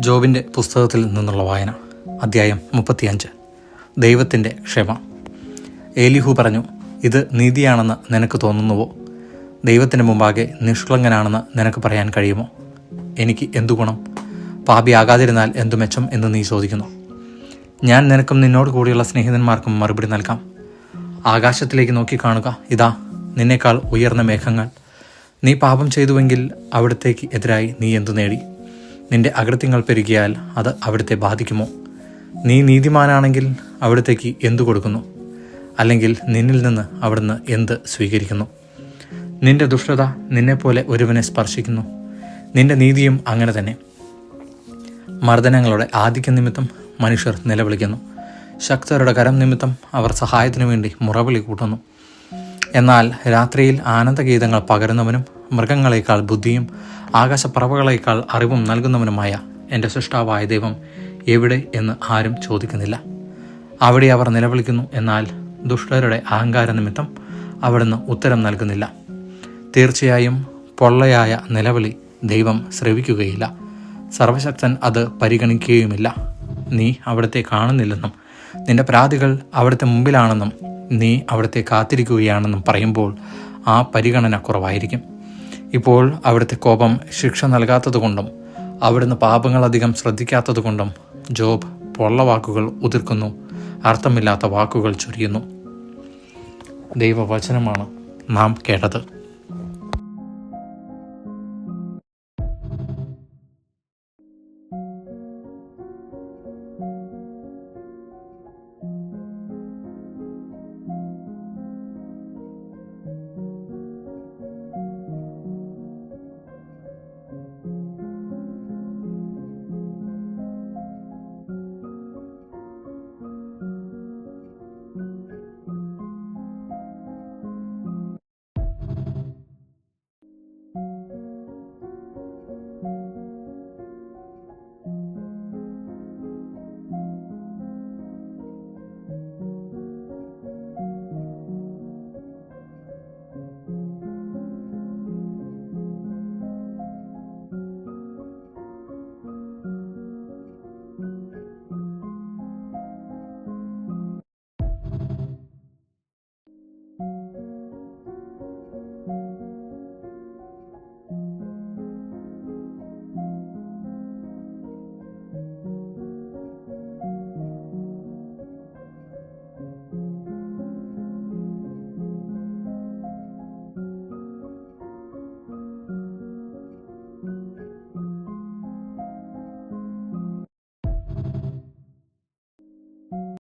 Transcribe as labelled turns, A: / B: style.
A: ജോബിന്റെ പുസ്തകത്തിൽ നിന്നുള്ള വായന അധ്യായം മുപ്പത്തിയഞ്ച്. ദൈവത്തിന്റെ ക്ഷമ. ഏലിഹു പറഞ്ഞു ഇത് നീതിയാണെന്ന് നിനക്ക് തോന്നുന്നുവോ? ദൈവത്തിന് മുമ്പാകെ നിഷ്കളങ്കനാണെന്ന് നിനക്ക് പറയാൻ കഴിയുമോ? എനിക്ക് എന്തു ഗുണം? പാപിയാകാതിരുന്നാൽ എന്തു മെച്ചം എന്ന് നീ ചോദിക്കുന്നു. ഞാൻ നിനക്കും നിന്നോട് കൂടിയുള്ള സ്നേഹിതന്മാർക്കും മറുപടി നൽകാം. ആകാശത്തിലേക്ക് നോക്കി കാണുക ഇതാ നിന്നേക്കാൾ ഉയർന്ന മേഘങ്ങൾ. നീ പാപം ചെയ്തുവെങ്കിൽ അവിടത്തേക്ക് എതിരായി നീ എന്തു നേടി? നിന്റെ അകൃത്യങ്ങൾ പെരുകിയാൽ അത് അവിടുത്തെ ബാധിക്കുമോ? നീ നീതിമാനാണെങ്കിൽ അവിടത്തേക്ക് എന്തു കൊടുക്കുന്നു? അല്ലെങ്കിൽ നിന്നിൽ നിന്ന് അവിടുന്ന് എന്ത് സ്വീകരിക്കുന്നു? നിന്റെ ദുഷ്ടത നിന്നെപ്പോലെ ഒരുവനെ സ്പർശിക്കുന്നു. നിന്റെ നീതിയും അങ്ങനെ തന്നെ. മർദ്ദനങ്ങളുടെ ആധിക്യം നിമിത്തം മനുഷ്യർ നിലവിളിക്കുന്നു. ശക്തരുടെ കരം നിമിത്തം അവർ സഹായത്തിനു വേണ്ടി മുറവിളി കൂട്ടുന്നു. എന്നാൽ രാത്രിയിൽ ആനന്ദഗീതങ്ങൾ പകരുന്നവനും മൃഗങ്ങളെക്കാൾ ബുദ്ധിയും ആകാശപ്പറവകളേക്കാൾ അറിവും നൽകുന്നവനുമായ എന്റെ സൃഷ്ടാവായ ദൈവം എവിടെ എന്ന് ആരും ചോദിക്കുന്നില്ല. അവിടെ അവർ നിലവിളിക്കുന്നു എന്നാൽ ദുഷ്ടരുടെ അഹങ്കാര നിമിത്തം അവിടുന്ന് ഉത്തരം നൽകുന്നില്ല. തീർച്ചയായും പൊള്ളയായ നിലവിളി ദൈവം ശ്രവിക്കുകയില്ല. സർവശക്തൻ അത് പരിഗണിക്കുകയുമില്ല. നീ അവിടുത്തെ കാണുന്നില്ലെന്നും നിന്റെ പ്രാതികൾ അവിടുത്തെ മുമ്പിലാണെന്നും നീ അവിടുത്തെ കാത്തിരിക്കുകയാണെന്നും പറയുമ്പോൾ ആ പരിഗണന കുറവായിരിക്കും. ഇപ്പോൾ അവിടുത്തെ കോപം ശിക്ഷ നൽകാത്തതുകൊണ്ടും അവിടുന്ന് പാപങ്ങളധികം ശ്രദ്ധിക്കാത്തതുകൊണ്ടും ജോബ് പൊള്ള വാക്കുകൾ ഉതിർക്കുന്നു അർത്ഥമില്ലാത്ത വാക്കുകൾ ചൊരിയുന്നു. ദൈവവചനമാണ് നാം കേട്ടത്.